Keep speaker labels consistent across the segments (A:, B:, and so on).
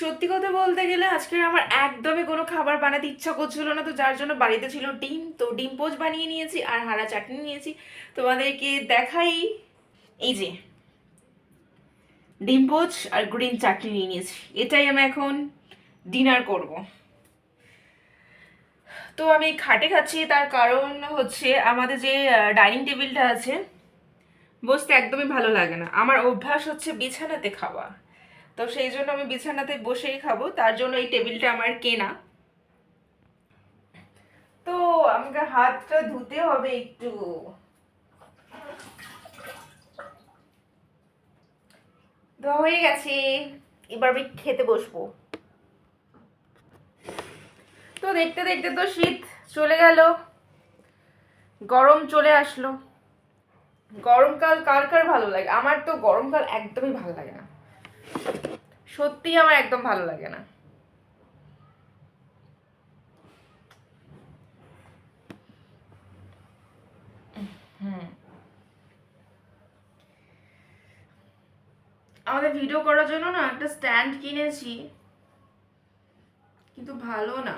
A: সত্যি কথা বলতে গেলে আজকে আমার একদমই কোনো খাবার বানাতে ইচ্ছা করছিল না, তো যার জন্য বাড়িতে ছিল ডিম। তো ডিম পোচ বানিয়ে নিয়েছি আর হারা চাটনি নিয়েছি। তোমাদেরকে দেখাই। এই যে, ডিম পোচ আর গ্রিন চাটনি নিয়ে নিয়েছি। এটাই আমি এখন ডিনার করব। তো আমি খাটে খাচ্ছি, তার কারণ হচ্ছে আমাদের যে ডাইনিং টেবিলটা আছে, বসতে একদমই ভালো লাগে না। আমার অভ্যাস হচ্ছে বিছানাতে খাওয়া। তো সেই জন্য আমি বিছানাতে বসেই খাব, তার জন্য এই টেবিলটা আমার কেনা। তো আমাকে হাতটা ধুতে হবে একটু। ধোয়া হয়ে গেছে, এবার আমি খেতে বসবো। তো দেখতে দেখতে তো শীত চলে গেল, গরম চলে আসলো। গরমকাল কার কার ভালো লাগে? আমার তো গরমকাল একদমই ভালো লাগে না। সত্যি আমার একদম ভালো লাগে না। আমাদের ভিডিও করার জন্য না একটা স্ট্যান্ড কিনেছি। কিন্তু ভালো না।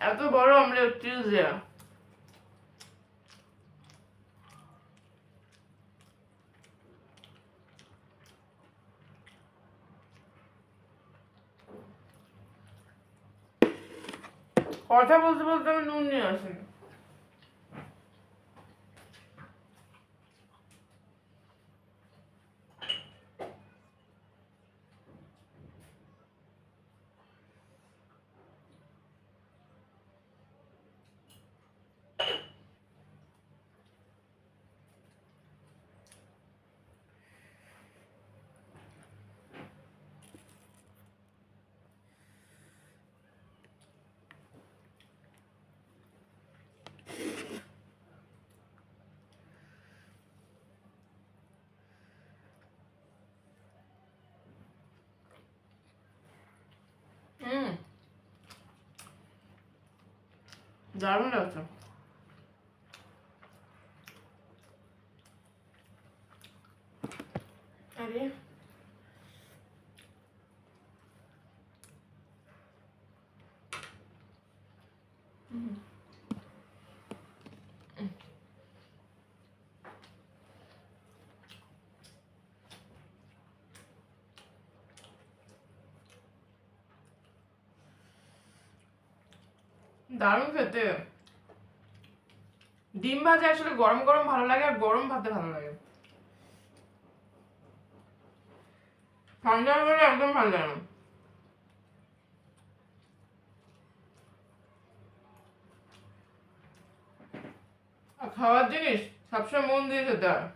A: এত বড় অমলেট চিজ দেয়া কথা বলতে বলতে আমি নুন নিয়ে আসিনি দারুণ লাগছে আরে হুম। দারুণ খেতে। ডিম ভাজা আসলে গরম গরম ভালো লাগে আর গরম ভাতে ভালো লাগে। ঠান্ডা হলে একদম ভালো লাগে না খাওয়ার জিনিস সবসময় মন দিয়ে খেতে হয়।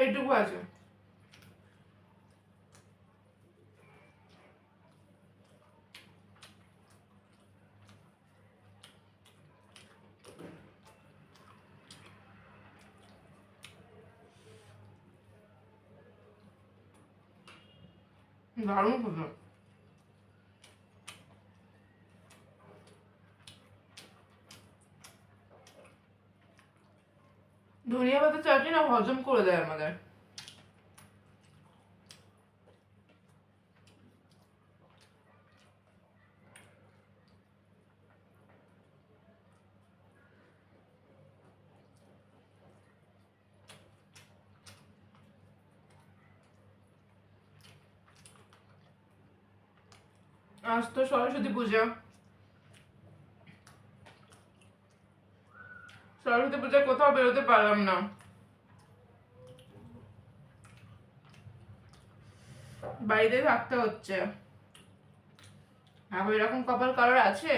A: এইটুকু আছে দারুণ খেতে ধনিয়া পাতা চাটনি না হজম করে দেয় আমাদের। আজ তো সরস্বতী পূজা। সরস্বতী পূজা কোথাও বেরোতে পারলাম না। বাড়িতে থাকতে হচ্ছে। এখন এরকম কপাল কারোর আছে?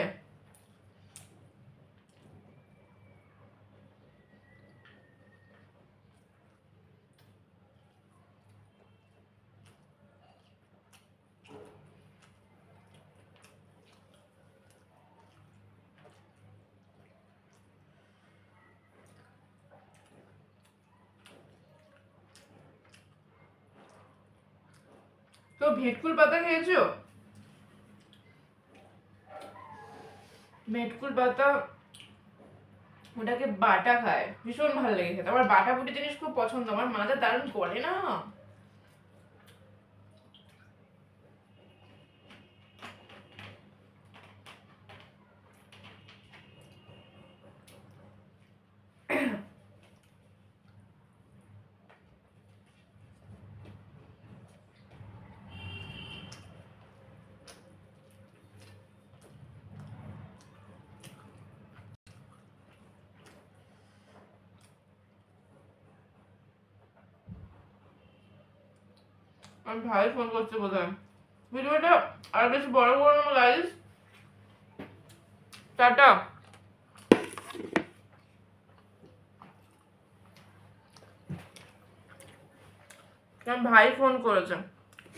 A: ভেটকুল পাতা খেয়েছো? ভেটকুল পাতা, ওটাকে বাটা খায়। ভীষণ ভালো লেগেছে আমার বাটা বুটি জিনিস খুব পছন্দ। আমার মা দারুণ করে না? আমার ভাই ফোন করছে বোধ হয় ভিডিওটা আর বেশি বড় বড় গাইজ টাটা আমি ভাই ফোন করেছে।